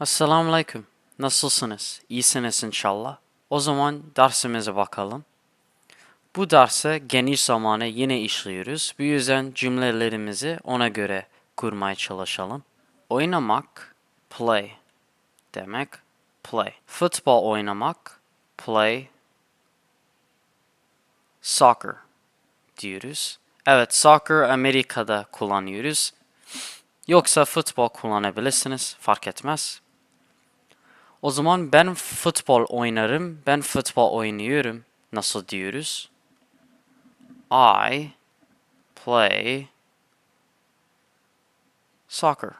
Esselamu Aleyküm. Nasılsınız? İyisiniz inşallah. O zaman dersimize bakalım. Bu derse geniş zamanı yine işliyoruz. Bu yüzden cümlelerimizi ona göre kurmaya çalışalım. Oynamak, play demek, play. Futbol oynamak, play. Soccer diyoruz. Evet, soccer Amerika'da kullanıyoruz. Yoksa futbol kullanabilirsiniz, fark etmez. O zaman ben futbol oynarım, ben futbol oynuyorum. Nasıl diyoruz? I play soccer.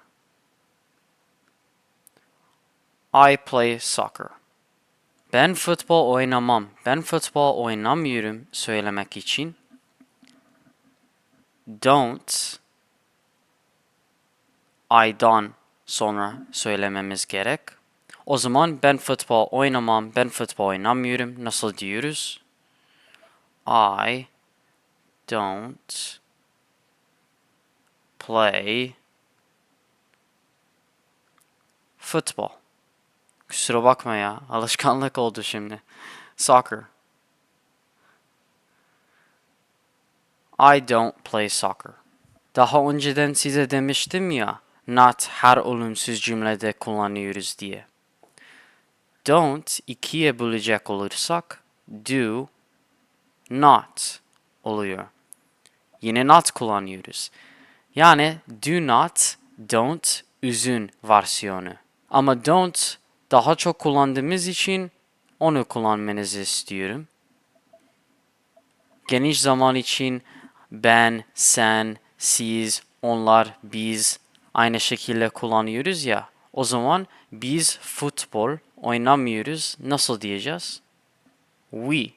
I play soccer. Ben futbol oynamam, ben futbol oynamıyorum söylemek için don't I'dan sonra söylememiz gerek. O zaman ben futbol oynamam, ben futbol oynamıyorum. Nasıl diyoruz? I don't play football. Kusura bakma ya, alışkanlık oldu şimdi. Soccer. I don't play soccer. Daha önceden size demiştim ya, not her olumsuz cümlede kullanıyoruz diye. Don't ikiye bölecek olursak do not oluyor. Yine not kullanıyoruz. Yani do not, don't uzun versiyonu. Ama don't daha çok kullandığımız için onu kullanmanızı istiyorum. Geniş zaman için ben, sen, siz, onlar, biz aynı şekilde kullanıyoruz ya. O zaman biz futbol oynamıyoruz. Nasıl diyeceğiz? We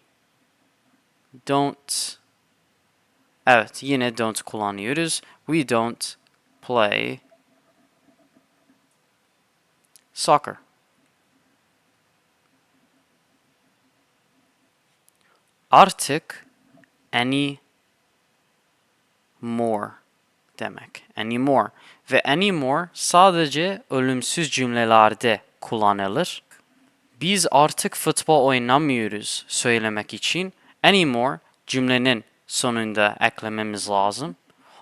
don't Evet, yine don't kullanıyoruz. We don't play soccer. Artık any more demek. Anymore. Ve anymore sadece ölümsüz cümlelerde kullanılır. Biz artık futbol oynamıyoruz söylemek için anymore cümlenin sonunda eklememiz lazım.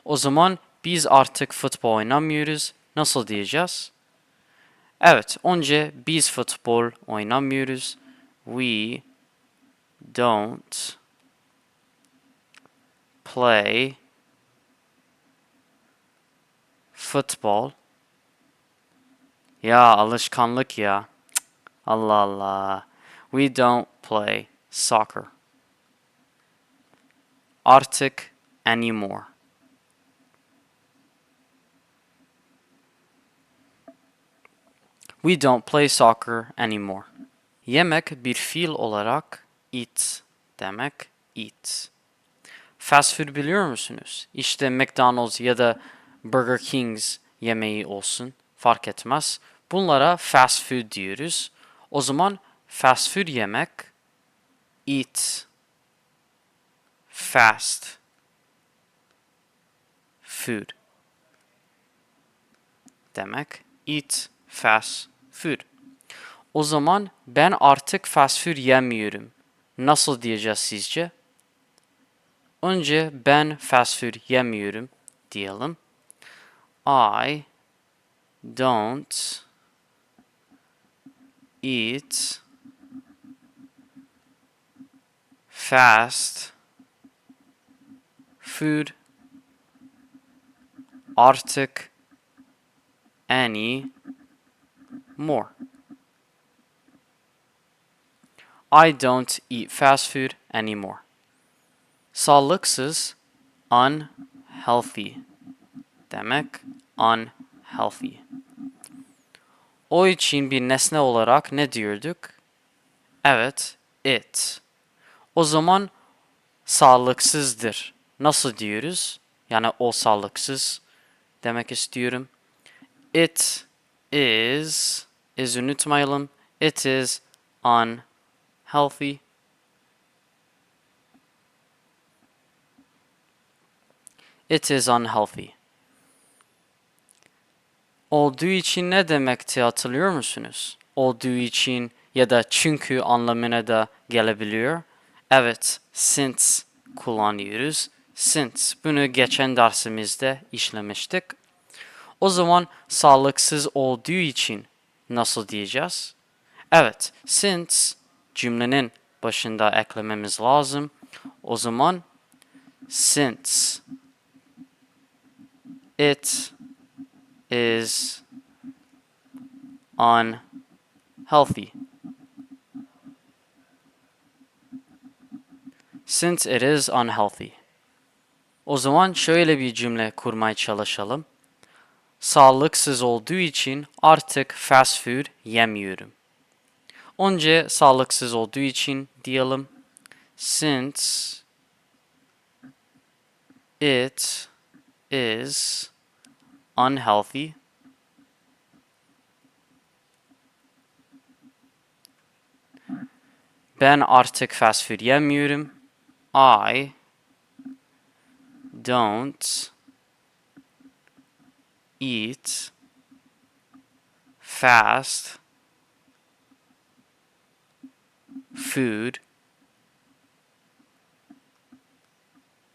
O zaman biz artık futbol oynamıyoruz. Nasıl diyeceğiz? Evet, önce biz futbol oynamıyoruz. We don't play Futbol. Ya alışkanlık ya. Allah Allah. We don't play soccer. Artık anymore. We don't play soccer anymore. Yemek bir fiil olarak eat demek eat. Fast food biliyor musunuz? İşte McDonald's ya da Burger King's yemeği olsun fark etmez. Bunlara fast food diyoruz. O zaman fast food yemek eat fast food demek. Eat fast food. O zaman ben artık fast food yemiyorum. Nasıl diyeceğiz sizce? Önce ben fast food yemiyorum diyelim. I don't eat fast food artık any more. I don't eat fast food anymore. Sağlıksız, unhealthy demek unhealthy. O için bir nesne olarak ne diyorduk? Evet, it. O zaman sağlıksızdır. Nasıl diyoruz? Yani o sağlıksız demek istiyorum. It is, is unutmayalım. It is unhealthy. It is unhealthy. Olduğu için ne demekti hatırlıyor musunuz? Olduğu için ya da çünkü anlamına da gelebiliyor. Evet, since kullanıyoruz. Since bunu geçen dersimizde işlemiştik. O zaman sağlıksız olduğu için nasıl diyeceğiz? Evet, since cümlenin başında eklememiz lazım. O zaman since it is unhealthy. Since it is unhealthy. O zaman şöyle bir cümle kurmaya çalışalım. Sağlıksız olduğu için artık fast food yemiyorum. Önce sağlıksız olduğu için diyelim. Since it is unhealthy. Ben artık fast food yemiyorum. I don't eat fast food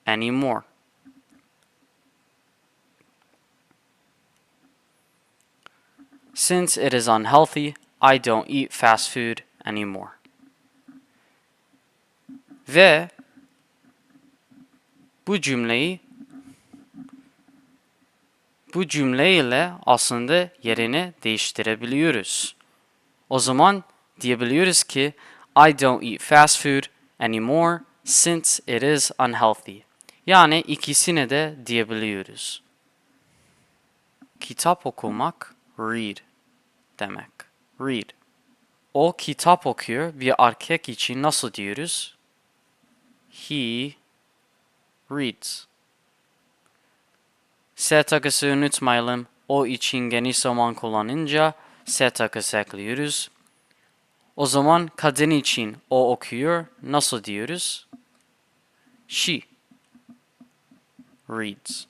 anymore. Since it is unhealthy, I don't eat fast food anymore. Ve bu cümleyi bu cümleyle aslında yerini değiştirebiliyoruz. O zaman diyebiliyoruz ki I don't eat fast food anymore since it is unhealthy. Yani ikisine de diyebiliyoruz. Kitap okumak read demek. Read. O kitap okuyor bir erkek için nasıl diyoruz? He reads. S takısı unutmayalım. O için geniş zaman kullanınca S takısı ekliyoruz. O zaman kadın için o okuyor. Nasıl diyoruz? She reads.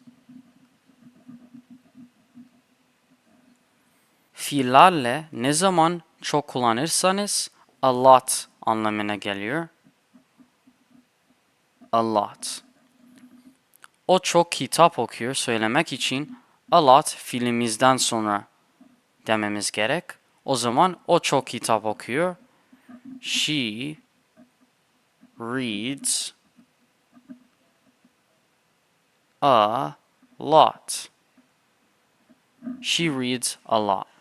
Fiillerle ne zaman çok kullanırsanız a lot anlamına geliyor. A lot. O çok kitap okuyor söylemek için a lot fiilimizden sonra dememiz gerek. O zaman o çok kitap okuyor. She reads a lot. She reads a lot.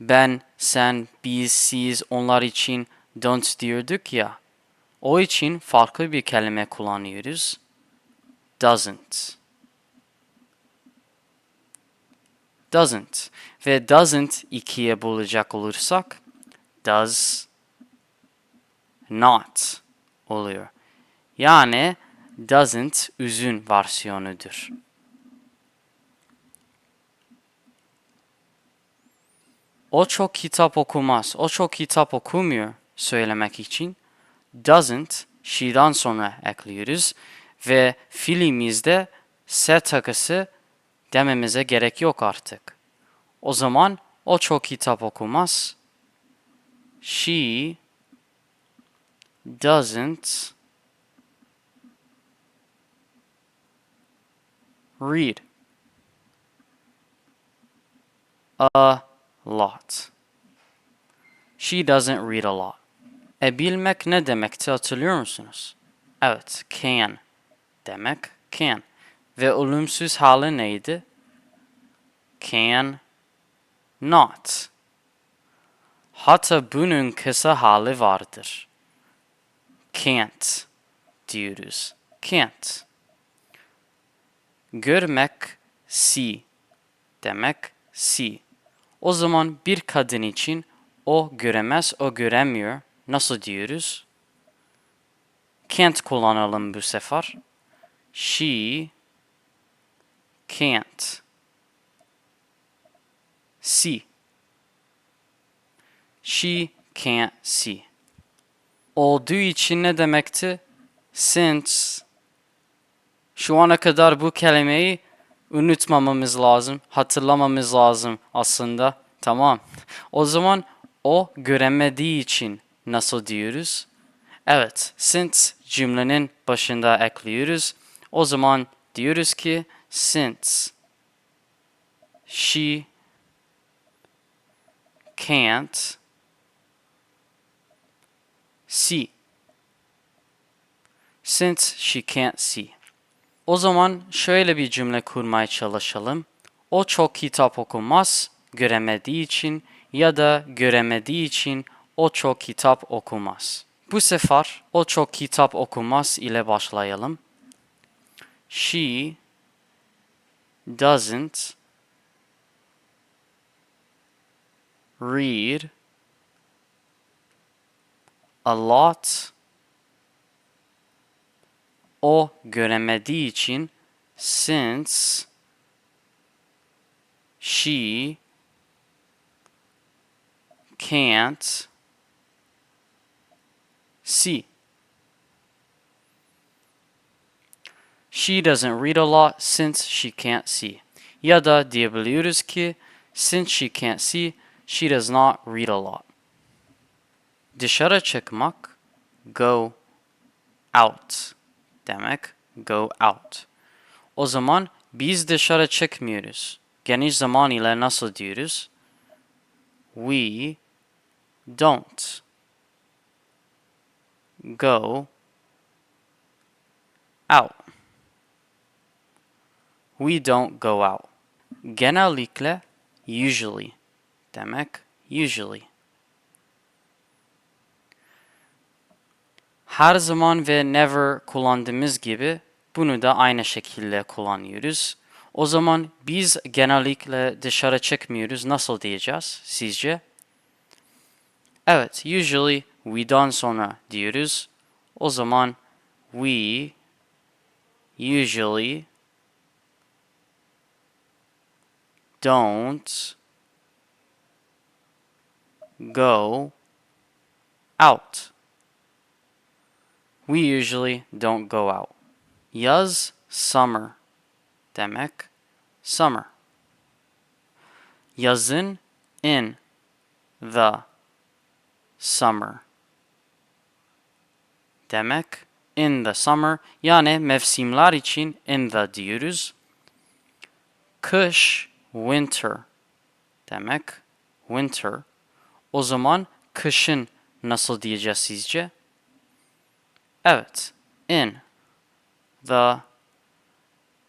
Ben, sen, biz, siz onlar için don't diyorduk ya. O için farklı bir kelime kullanıyoruz. Doesn't. Doesn't. Ve doesn't ikiye bulacak olursak does not oluyor. Yani doesn't uzun versiyonudur. O çok kitap okumaz. O çok kitap okumuyor söylemek için doesn't she'dan sonra ekliyoruz ve fiilimizde se takısı dememize gerek yok artık. O zaman o çok kitap okumaz. She doesn't read a lot. She doesn't read a lot. E bilmek ne demekti hatırlıyor musunuz? Evet, can demek can. Ve olumsuz hali neydi? Can not. Hatta bunun kısa hali vardır. Can't diyoruz. Can't. Görmek see demek see. O zaman bir kadın için o göremez, o göremiyor. Nasıl diyoruz? Can't kullanalım bu sefer. She can't see. She can't see. Olduğu için ne demekti? Since şu ana kadar bu kelimeyi unutmamamız lazım, hatırlamamız lazım aslında. Tamam. O zaman o göremediği için nasıl diyoruz? Evet, since cümlenin başında ekliyoruz. O zaman diyoruz ki since she can't see. Since she can't see. O zaman şöyle bir cümle kurmaya çalışalım. O çok kitap okumaz, göremediği için ya da göremediği için o çok kitap okumaz. Bu sefer o çok kitap okumaz ile başlayalım. She doesn't read a lot o göremediği için since she can't see. She doesn't read a lot since she can't see. Ya da diyebiliyoruz ki since she can't see, she does not read a lot. Dışarı çıkmak go out demek go out. O zaman biz dışarı çıkmıyoruz. Geniş zaman ile nasıl diyoruz? We don't go out. We don't go out. Genellikle usually demek usually. Her zaman ve never kullandığımız gibi bunu da aynı şekilde kullanıyoruz. O zaman biz genellikle dışarı çıkmıyoruz. Nasıl diyeceğiz sizce? Evet, usually we'dan sonra diyoruz. O zaman we usually don't go out. We usually don't go out. Yaz summer demek summer. Yazın in the summer demek in the summer yani mevsimler için in the diyoruz. Kış winter demek winter. O zaman kışın nasıl diyeceğiz sizce? Evet, in the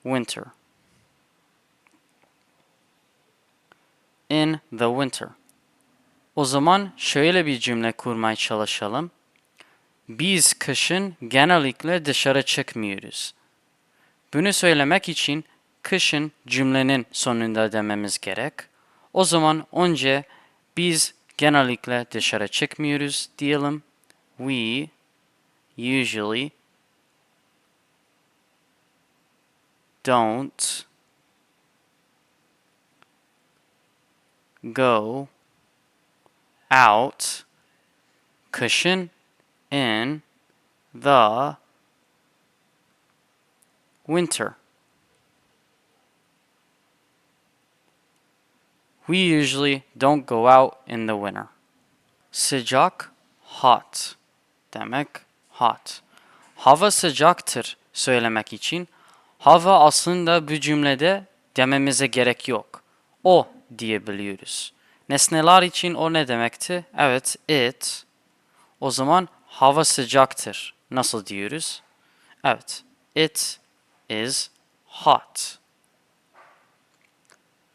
winter. In the winter. O zaman şöyle bir cümle kurmaya çalışalım. Biz kışın genellikle dışarı çıkmıyoruz. Bunu söylemek için kışın cümlenin sonunda dememiz gerek. O zaman önce biz genellikle dışarı çıkmıyoruz diyelim. We usually don't go out cushion in the winter. We usually don't go out in the winter. Sıcak hot demek hot. Hava sıcaktır söylemek için hava aslında bu cümlede dememize gerek yok. O diyebiliyoruz. Nesneler için o ne demekti? Evet, it. O zaman hava sıcaktır. Nasıl diyoruz? Evet, it is hot.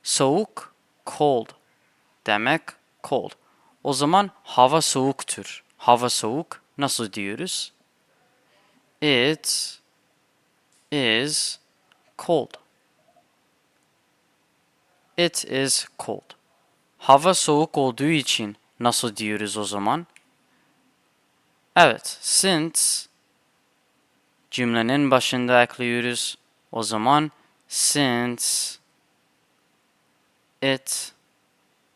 Soğuk, cold demek cold. O zaman hava soğuktur. Hava soğuk nasıl diyoruz? It is cold. It is cold. Hava soğuk olduğu için nasıl diyoruz o zaman? Evet, since cümlenin başında ekliyoruz. O zaman since it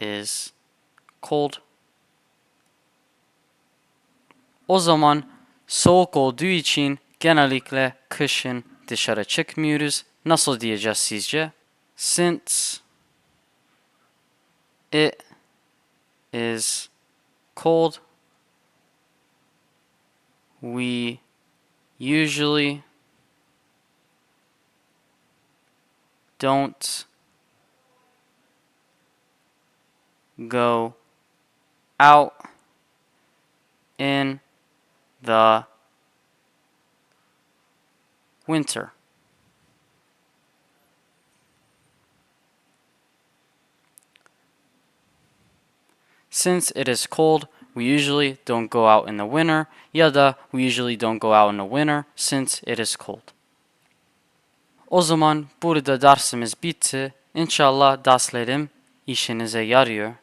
is cold. O zaman soğuk olduğu için genellikle kışın dışarı çıkmıyoruz. Nasıl diyeceğiz sizce? Since it is cold, we usually don't go out in the winter. Since it is cold, we usually don't go out in the winter. Ya da we usually don't go out in the winter since it is cold. O zaman burada dersimiz bitti. İnşallah derslerim işinize yarıyor.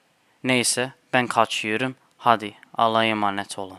Neyse ben kaçıyorum. Hadi Allah'a emanet olun.